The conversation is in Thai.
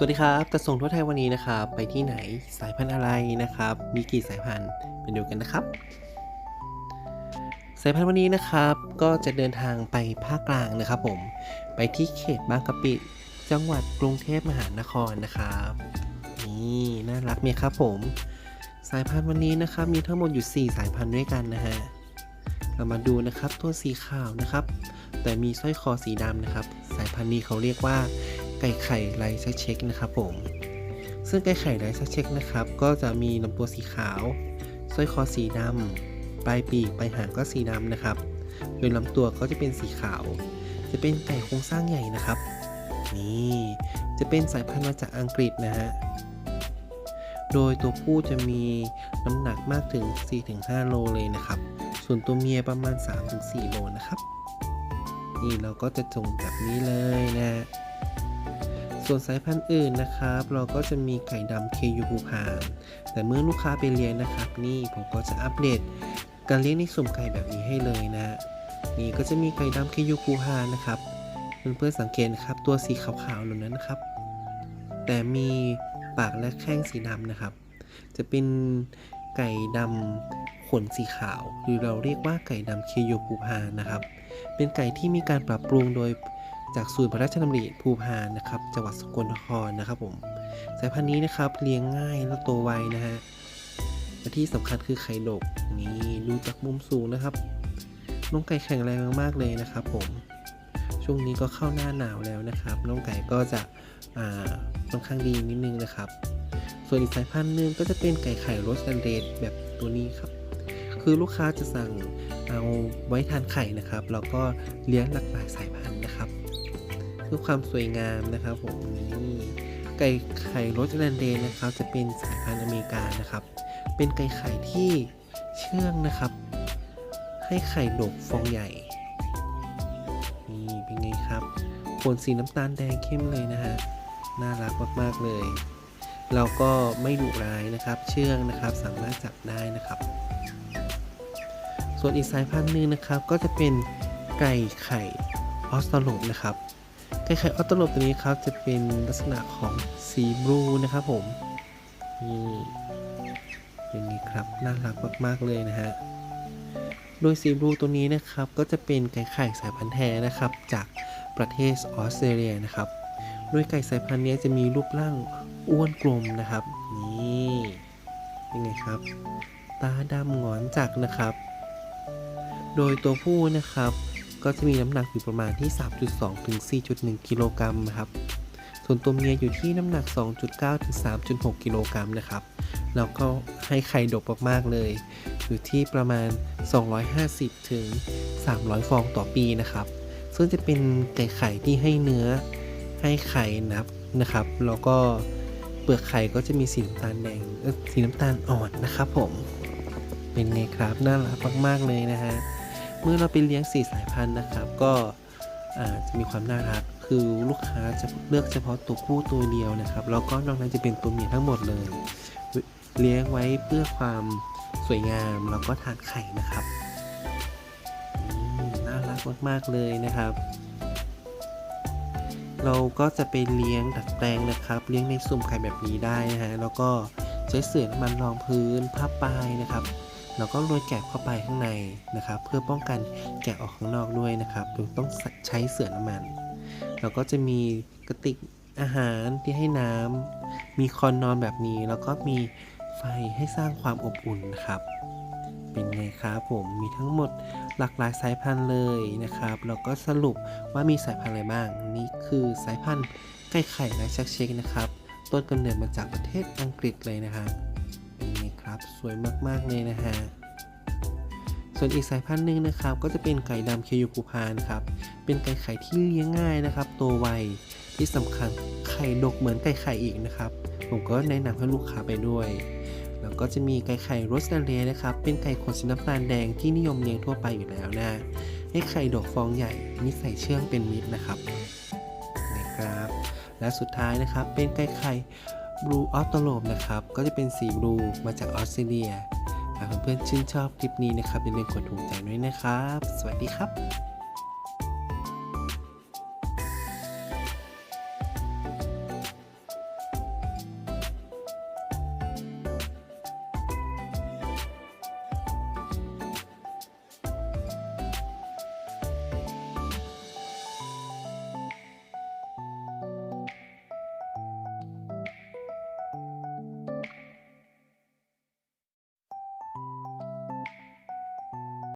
สวัสดีครับจะส่งทั่วไทยวันนี้นะครับ ไปที่ไหนสายพันธุ์อะไรนะครับ มีกี่สายพันธุ์ไปดูกันนะครับ สายพันธุ์วันนี้นะครับ ก็จะเดินทางไปภาคกลางนะครับผม ไปที่เขตบางกะปิ จังหวัดกรุงเทพมหานครนะครับ นี่น่ารักไหมครับผม สายพันธุ์วันนี้นะครับ มีทั้งหมดอยู่ 4 สายพันธุ์ด้วยกันนะฮะ เรามาดูนะครับตัวสีขาวนะครับ แต่มีสร้อยคอสีดำนะครับ สายพันธุ์นี้เขาเรียกว่า ไก่ไข่ไลท์เช็คนะครับผม ซึ่งไก่ไข่ไลท์เช็คนะครับ ก็จะมีลำตัวสีขาวสร้อยคอสีดำปลายปีกปลายหางก็สีดำนะครับ โดยลำตัวก็จะเป็นสีขาว จะเป็นไก่โครงสร้างใหญ่นะครับ นี่จะเป็นสายพันธุ์มาจากอังกฤษนะฮะโดยตัวผู้จะมีน้ำหนักมากถึง 4-5 โลเลยนะครับ ส่วนตัวเมียประมาณ 3-4 โลนะครับ นี่เราก็จะจงแบบนี้เลยนะฮะ ส่วนสายพันธุ์อื่นนะครับ เราก็จะมีไก่ดำเคยูภูพาน แต่เมื่อลูกค้าไปเลี้ยงนะครับ นี่ผมก็จะอัปเดตการเลี้ยงในสุ่มไก่แบบนี้ให้เลยนะ นี่ก็จะมีไก่ดำเคยูภูพานนะครับเพื่อนๆสังเกตนะครับตัวสีขาวๆเหล่านั้นนะครับ แต่มีปากและแข้งสีดำนะครับ จะเป็นไก่ดำขนสีขาว หรือเราเรียกว่าไก่ดำเคยูภูพานนะครับ เป็นไก่ที่มีการปรับปรุงโดย จากศูนย์พระราชดำริภูพานนะครับจังหวัดสกลนครนะครับผมสายพันธุ์นี้นะครับเลี้ยงง่ายและโตไวนะฮะและที่สำคัญคือไข่ดกนี่ดูจากมุมสูงนะครับน้องไก่แข็งแรงมากๆเลยนะครับ ผม ช่วงนี้ก็เข้าหน้าหนาวแล้วนะครับ น้องไก่ก็จะค่อนข้างดีนิดนึงนะครับ ส่วนอีกสายพันธุ์หนึ่งก็จะเป็นไก่ไข่โรสแอนเดดแบบตัวนี้ครับ คือลูกค้าจะสั่งเอาไว้ทานไข่นะครับ แล้วก็เลี้ยงหลากหลายสายพันธุ์นะครับ เพื่อความสวยงามนะครับผมนี่ไก่ไข่รสแลนเดนนะครับ จะเป็นสายพันธุ์อเมริกานะครับ เป็นไก่ไข่ที่เชื่องนะครับ ให้ไข่ดกฟองใหญ่นี่เป็นไงครับขนสีน้ำตาลแดงเข้มเลยนะฮะน่ารักมากๆเลย เราก็ไม่ดุร้ายนะครับ เชื่องนะครับสามารถจับได้นะครับ ส่วนอีกสายพันธุ์หนึ่งนะครับ ก็จะเป็นไก่ไข่ออสตรบนะครับ ไก่ไข่ออโตรบตัวนี้ครับจะเป็นลักษณะของสีบลูนะครับผมนี่เป็นไงครับน่ารักมากๆเลยนะฮะโดยสีบลูตัวนี้นะครับก็จะเป็นไก่ไข่สายพันธุ์แท้นะครับ จากประเทศออสเตรเลียนะครับโดยไก่สายพันธุ์นี้จะมีรูปร่างอ้วนกลมนะครับนี่เป็นไงครับ ตาดำงอนจักนะครับ โดยตัวผู้นะครับ ก็จะมีน้ำหนักอยู่ประมาณที่ 3.2 ถึง 4.1 กิโลกรัมนะครับ ส่วนตัวเมียอยู่ที่น้ำหนัก 2.9 ถึง 3.6 กิโลกรัมนะครับ แล้วก็ให้ไข่ดกมากๆเลย อยู่ที่ประมาณ 250 ถึง 300 ฟองต่อปีนะครับ ซึ่งจะเป็นไก่ไข่ที่ให้เนื้อให้ไข่นับนะครับ แล้วก็เปลือกไข่ก็จะมีสีน้ำตาลแดงสีน้ำตาลอ่อนนะครับผม เป็นไงครับ น่ารักมากๆเลยนะฮะ เมื่อเราไปเลี้ยงสีสายพันธุ์นะครับ ก็จะมีความน่ารัก คือลูกค้าจะเลือกเฉพาะตัวผู้ตัวเดียวนะครับ แล้วก็นอกนั้นจะเป็นตัวเมียทั้งหมดเลย เลี้ยงไว้เพื่อความสวยงาม แล้วก็ทานไข่นะครับ น่ารักมากๆเลยนะครับ เราก็จะไปเลี้ยงดัดแปลงนะครับ เลี้ยงในสุ่มไข่แบบนี้ได้นะฮะ แล้วก็ใช้เสื่อน้ำมันรองพื้นผ้าปลายนะครับ แล้วก็โรยแกะเข้าไปข้างในนะครับ เพื่อป้องกันแกะออกข้างนอกด้วยนะครับโดยต้องใช้เสื่อน้ำมันแล้วก็จะมีกระติกอาหารที่ให้น้ำมีคอนนอนแบบนี้ แล้วก็มีไฟให้สร้างความอบอุ่นนะครับเป็นไงครับผมมีทั้งหมดหลากหลายสายพันธุ์เลยนะครับแล้วก็สรุปว่ามีสายพันธุ์อะไรบ้าง นี่คือสายพันธุ์ไก่ไข่และชักเช็คนะครับ ต้นกำเนิดมาจากประเทศอังกฤษเลยนะครับ สวยมากๆเลยนะฮะส่วนอีกสายพันธุ์หนึ่งนะครับ ก็จะเป็นไก่ดำเคยูปูพานครับ เป็นไก่ไข่ที่เลี้ยงง่ายนะครับโตไว ที่สำคัญไข่ดกเหมือนไก่ไข่อีกนะครับ ผมก็แนะนำให้ลูกค้าไปด้วย แล้วก็จะมีไก่ไข่โรสแอนเดนะครับ เป็นไก่ขนสีน้ำตาลแดงที่นิยมเลี้ยงทั่วไปอยู่แล้วนะ ให้ไข่ดกฟองใหญ่นิสัยเชื่องเป็นมิตรนะครับนะครับ และสุดท้ายนะครับ เป็นไก่ไข่ บลูออโตโลมนะครับ ก็จะเป็นสีบลูมาจากออสเตรเลียหากเพื่อนๆชื่นชอบคลิปนี้นะครับอย่าลืมกดถูกใจด้วยนะครับ สวัสดีครับ